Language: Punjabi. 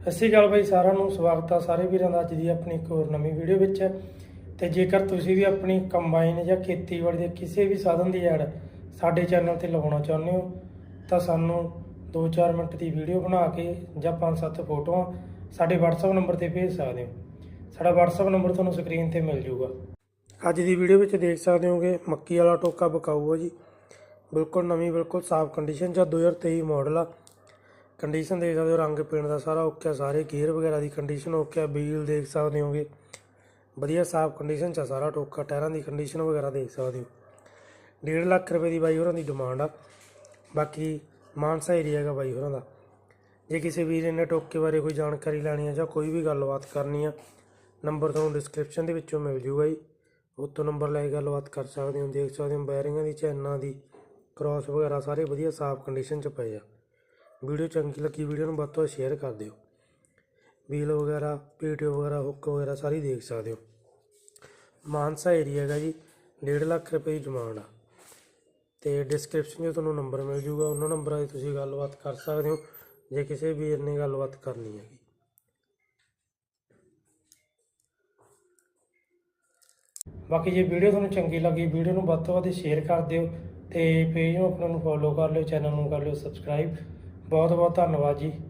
ਸਤਿ ਸ਼੍ਰੀ ਅਕਾਲ ਬਾਈ ਸਾਰਿਆਂ ਨੂੰ ਸਵਾਗਤ ਆ ਸਾਰੇ ਵੀਰਾਂ ਦਾ ਅੱਜ ਦੀ ਆਪਣੀ ਇੱਕ ਹੋਰ ਨਵੀਂ ਵੀਡੀਓ ਵਿੱਚ। ਤੇ ਜੇਕਰ ਤੁਸੀਂ ਵੀ ਆਪਣੀ ਕੰਬਾਈਨ ਜਾਂ ਖੇਤੀਬਾੜੀ ਦੇ ਕਿਸੇ ਵੀ ਸਾਧਨ ਦੀ ਐਡ ਸਾਡੇ ਚੈਨਲ ਤੇ ਲਗਾਉਣਾ ਚਾਹੁੰਦੇ ਹੋ ਤਾਂ ਸਾਨੂੰ 2-4 ਮਿੰਟ ਦੀ ਵੀਡੀਓ ਬਣਾ ਕੇ ਜਾਂ 5-7 ਫੋਟੋਆਂ ਸਾਡੇ WhatsApp ਨੰਬਰ ਤੇ ਭੇਜ ਸਕਦੇ ਹੋ। ਸਾਡਾ WhatsApp ਨੰਬਰ ਤੁਹਾਨੂੰ ਸਕਰੀਨ ਤੇ ਮਿਲ ਜਾਊਗਾ ਅੱਜ ਦੀ ਵੀਡੀਓ ਵਿੱਚ ਦੇਖ ਸਕਦੇ ਹੋਗੇ ਮੱਕੀ ਵਾਲਾ ਟੋਕਾ ਬਕਾਊ ਆ ਜੀ। ਬਿਲਕੁਲ ਨਵੀਂ ਬਿਲਕੁਲ ਸਾਫ਼ ਕੰਡੀਸ਼ਨ ਚ ਆ, 2023 ਮਾਡਲ ਆ। ਕੰਡੀਸ਼ਨ ਦੇਖ ਸਕਦੇ ਹੋ, ਰੰਗ ਪੇਂਟ ਦਾ ਸਾਰਾ ਓਕੇ ਆ, ਸਾਰੇ ਗੇਅਰ ਵਗੈਰਾ ਦੀ ਕੰਡੀਸ਼ਨ ਓਕੇ ਆ ਵੀਲ ਦੇਖ ਸਕਦੇ ਹੋਗੇ। ਵਧੀਆ ਸਾਫ਼ ਕੰਡੀਸ਼ਨ ਚ ਆ, ਸਾਰਾ ਟੋਕਾ, ਟਾਇਰਾਂ ਦੀ ਕੰਡੀਸ਼ਨ ਵਗੈਰਾ ਦੇਖ ਸਕਦੇ ਹੋ। 1.5 ਲੱਖ ਰੁਪਏ ਦੀ ਬਾਈ ਹੋਰਾਂ ਦੀ ਡਿਮਾਂਡ ਆ। ਬਾਕੀ ਮਾਨਸਾ ਏਰੀਆ ਹੈਗਾ ਬਾਈ ਹੋਰਾਂ ਦਾ। ਜੇ ਕਿਸੇ ਵੀਰ ਨੇ ਟੋਕੇ ਬਾਰੇ ਕੋਈ ਜਾਣਕਾਰੀ ਲੈਣੀ ਹੈ ਜਾਂ ਕੋਈ ਵੀ ਗੱਲਬਾਤ ਕਰਨੀ ਆ ਨੰਬਰ ਤੁਹਾਨੂੰ ਡਿਸਕ੍ਰਿਪਸ਼ਨ ਦੇ ਵਿੱਚੋਂ ਮਿਲ ਜੂਗਾ ਜੀ। ਉੱਤੋਂ ਨੰਬਰ ਲੈ ਕੇ ਗੱਲਬਾਤ ਕਰ ਸਕਦੇ ਹੋ, ਦੇਖ ਸਕਦੇ ਹੋ ਬੈਰਿੰਗਾਂ ਦੀ, ਚੈਨਾਂ ਦੀ ਕ੍ਰਾਸ ਵਗੈਰਾ ਸਾਰੇ ਵਧੀਆ ਸਾਫ਼ ਕੰਡੀਸ਼ਨ ਚ ਪਏ ਆ। ਵੀਡੀਓ ਚੰਗੀ ਲੱਗੀ, ਵੀਡੀਓ ਨੂੰ ਵੱਧ ਤੋਂ ਵੱਧ ਸ਼ੇਅਰ ਕਰ ਦਿਓ। ਵੀਲ ਵਗੈਰਾ ਪੀਟੀਓ ਵਗੈਰਾ ਹੁੱਕ ਵਗੈਰਾ ਸਾਰੀ ਦੇਖ ਸਕਦੇ ਹੋ। ਮਾਨਸਾ ਏਰੀਆ ਹੈਗਾ ਜੀ 1.5 ਲੱਖ ਰੁਪਏ ਦੀ ਡਿਮਾਂਡ ਆ। ਤੇ ਡਿਸਕ੍ਰਿਪਸ਼ਨ 'ਚ ਤੁਹਾਨੂੰ ਨੰਬਰ ਮਿਲ ਜੂਗਾ, ਉਹਨਾਂ ਨੰਬਰਾਂ 'ਤੇ ਤੁਸੀਂ ਗੱਲਬਾਤ ਕਰ ਸਕਦੇ ਹੋ, ਜੇ ਕਿਸੇ ਵੀਰ ਨੇ ਗੱਲਬਾਤ ਕਰਨੀ ਹੈਗੀ। ਬਾਕੀ ਜੇ ਵੀਡੀਓ ਤੁਹਾਨੂੰ ਚੰਗੀ ਲੱਗੀ, ਵੀਡੀਓ ਨੂੰ ਵੱਧ ਤੋਂ ਵੱਧ ਸ਼ੇਅਰ ਕਰ ਦਿਓ ਤੇ ਪੇਜ ਨੂੰ ਆਪਣਾ ਨੂੰ ਫੋਲੋ ਕਰ ਲਿਓ ਚੈਨਲ ਨੂੰ ਕਰ ਲਿਓ ਸਬਸਕ੍ਰਾਈਬ ਬਹੁਤ ਬਹੁਤ ਧੰਨਵਾਦ ਜੀ।